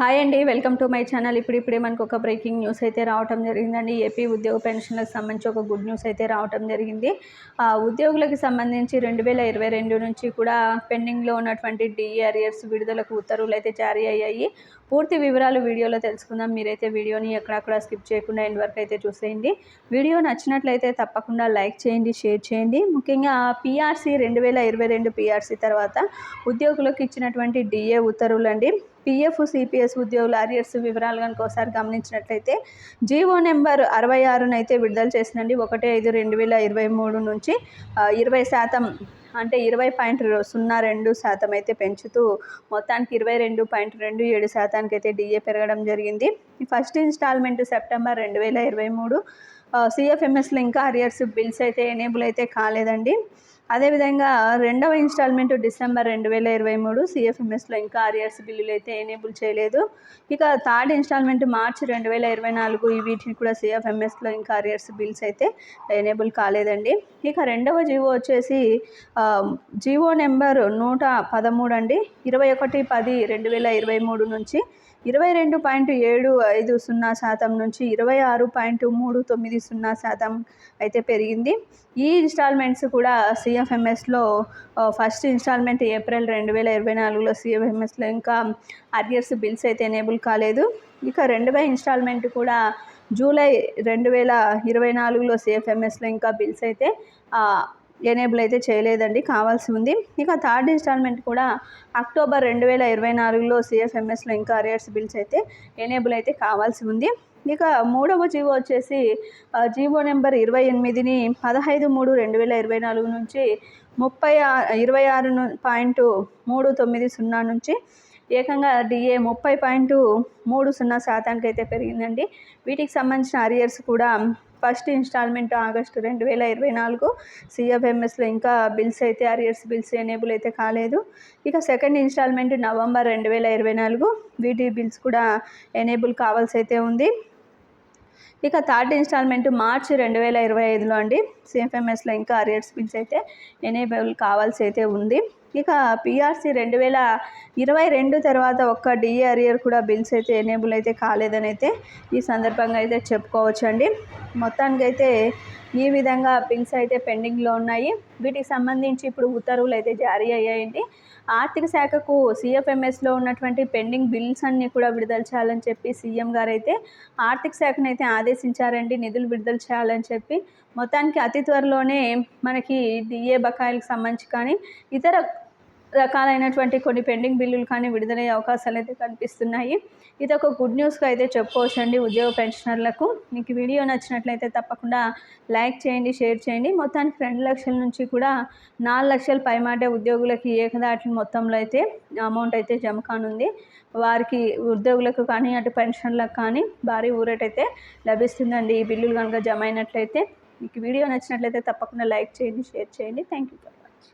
Hi అండి welcome to my channel. ఇప్పుడు ఇప్పుడే మనకు ఒక బ్రేకింగ్ న్యూస్ అయితే రావటం జరిగిందండి. ఏపీ ఉద్యోగ పెన్షన్లకు సంబంధించి ఒక గుడ్ న్యూస్ అయితే రావటం జరిగింది. ఆ ఉద్యోగులకు సంబంధించి రెండు వేల ఇరవై రెండు నుంచి కూడా పెండింగ్లో ఉన్నటువంటి డిఆర్ఎస్ విడుదలకు ఉత్తర్వులు అయితే జారీ అయ్యాయి. పూర్తి వివరాలు వీడియోలో తెలుసుకుందాం. మీరైతే వీడియోని ఎక్కడక్కడ స్కిప్ చేయకుండా ఎండ్ వరకు అయితే చూసేయండి. వీడియో నచ్చినట్లయితే తప్పకుండా లైక్ చేయండి షేర్ చేయండి. ముఖ్యంగా పీఆర్సీ రెండు వేల ఇరవై రెండు పీఆర్సీ తర్వాత ఉద్యోగులకు ఇచ్చినటువంటి డిఏ ఉత్తర్వులు అండి పిఎఫ్ సిపిఎస్ ఉద్యోగుల అరియర్స్ వివరాలు కనుక ఒకసారి గమనించినట్లయితే జీవో నెంబర్ అరవై ఆరునైతే విడుదల చేసినండి ఒకటి ఐదు రెండు వేల ఇరవై మూడు నుంచి ఇరవై శాతం అంటే ఇరవై పాయింట్ సున్నా రెండు శాతం అయితే పెంచుతూ మొత్తానికి ఇరవై రెండు పాయింట్ రెండు ఏడు శాతానికి అయితే డిఏ పెరగడం జరిగింది. ఫస్ట్ ఇన్స్టాల్మెంట్ సెప్టెంబర్ రెండు వేల ఇరవై మూడు సిఎఫ్ఎంఎస్లో ఇంకా అరియర్స్ బిల్స్ అయితే ఎనేబుల్ అయితే కాలేదండి. అదేవిధంగా రెండవ ఇన్స్టాల్మెంట్ డిసెంబర్ రెండు వేల ఇరవై మూడు సిఎఫ్ఎంఎస్లో ఇంకా ఆర్ఆర్స్ బిల్లులు అయితే ఎనేబుల్ చేయలేదు. ఇక థర్డ్ ఇన్స్టాల్మెంట్ మార్చి రెండు వేల ఇరవై నాలుగు వీటిని కూడా సిఎఫ్ఎంఎస్లో ఇంకా ఆర్ఆర్స్ బిల్స్ అయితే ఎనేబుల్ కాలేదండి. ఇక రెండవ జీవో వచ్చేసి జీవో నెంబర్ నూట పదమూడు అండి. ఇరవై ఒకటి పది రెండు వేల ఇరవై మూడు నుంచి ఇరవై రెండు పాయింట్ ఏడు ఐదు సున్నా శాతం నుంచి ఇరవై ఆరు పాయింట్ మూడు తొమ్మిది సున్నా శాతం అయితే పెరిగింది. ఈ ఇన్స్టాల్మెంట్స్ కూడా సిఎఫ్ఎంఎస్లో ఫస్ట్ ఇన్స్టాల్మెంట్ ఏప్రిల్ రెండు వేల ఇరవై నాలుగులో సిఎఫ్ఎంఎస్లో ఇంకా అరియర్స్ బిల్స్ అయితే ఎనేబుల్ కాలేదు. ఇక రెండవ ఇన్స్టాల్మెంట్ కూడా జూలై రెండు వేల ఇరవై నాలుగులో సిఎఫ్ఎంఎస్లో ఇంకా బిల్స్ అయితే ఎనేబుల్ అయితే చేయలేదండి కావాల్సి ఉంది. ఇక థర్డ్ ఇన్స్టాల్మెంట్ కూడా అక్టోబర్ రెండు వేల ఇరవై నాలుగులో సిఎఫ్ఎంఎస్లో ఇంకా అరియర్స్ బిల్స్ అయితే ఎనేబుల్ అయితే కావాల్సి ఉంది. ఇక మూడవ జీవో వచ్చేసి జీవో నెంబర్ ఇరవై ఎనిమిదిని పదహైదు మూడు రెండు వేల ఇరవై నాలుగు నుంచి ముప్పై ఇరవై ఆరు పాయింట్ మూడు తొమ్మిది సున్నా నుంచి ఏకంగా డిఏ ముప్పై పాయింట్ మూడు సున్నా శాతానికి అయితే పెరిగిందండి. వీటికి సంబంధించిన అరియర్స్ కూడా ఫస్ట్ ఇన్స్టాల్మెంట్ ఆగస్టు రెండు వేల ఇరవై నాలుగు సిఎఫ్ఎంఎస్లో ఇంకా బిల్స్ అయితే అరియర్స్ బిల్స్ ఎనేబుల్ అయితే కాలేదు. ఇక సెకండ్ ఇన్స్టాల్మెంట్ నవంబర్ రెండు వేల ఇరవై నాలుగు వీటి బిల్స్ కూడా ఎనేబుల్ కావాల్సి అయితే ఉంది. ఇక థర్డ్ ఇన్స్టాల్మెంట్ మార్చి రెండు వేల ఇరవై ఐదులో అండి. సిఎఫ్ఎంఎస్లో ఇంకా అరియర్స్ బిల్స్ అయితే ఎనేబుల్ కావాల్సి అయితే ఉంది. ఇక పిఆర్సీ రెండు వేల ఇరవై రెండు తర్వాత ఒక్క డిఏ అరియర్ కూడా బిల్స్ అయితే ఎనేబుల్ అయితే కాలేదని అయితే ఈ సందర్భంగా అయితే చెప్పుకోవచ్చండి. మొత్తానికైతే ఈ విధంగా బిల్స్ అయితే పెండింగ్లో ఉన్నాయి. వీటికి సంబంధించి ఇప్పుడు ఉత్తర్వులు అయితే జారీ అయ్యాయండి. ఆర్థిక శాఖకు సిఎఫ్ఎంఎస్లో ఉన్నటువంటి పెండింగ్ బిల్స్ అన్నీ కూడా విడుదల చేయాలని చెప్పి సీఎం గారు అయితే ఆర్థిక శాఖను అయితే ఆదేశించారండి. నిధులు విడుదల చేయాలని చెప్పి. మొత్తానికి అతి త్వరలోనే మనకి డిఏ బకాయిలకు సంబంధించి కానీ ఇతర రకాలైనటువంటి కొన్ని పెండింగ్ బిల్లులు కానీ విడుదలయ్యే అవకాశాలు అయితే కనిపిస్తున్నాయి. ఇది ఒక గుడ్ న్యూస్గా అయితే చెప్పుకోవచ్చండి ఉద్యోగ పెన్షనర్లకు. మీకు వీడియో నచ్చినట్లయితే తప్పకుండా లైక్ చేయండి షేర్ చేయండి. మొత్తానికి రెండు లక్షల నుంచి కూడా నాలుగు లక్షల పైమాటే ఉద్యోగులకి ఏకదాటి మొత్తంలో అయితే అమౌంట్ అయితే జమ కానుంది. వారికి ఉద్యోగులకు కానీ అటు పెన్షన్లకు కానీ భారీ ఊరటైతే లభిస్తుందండి. ఈ బిల్లులు కనుక జమ అయినట్లయితే మీకు వీడియో నచ్చినట్లయితే తప్పకుండా లైక్ చేయండి షేర్ చేయండి. Thank you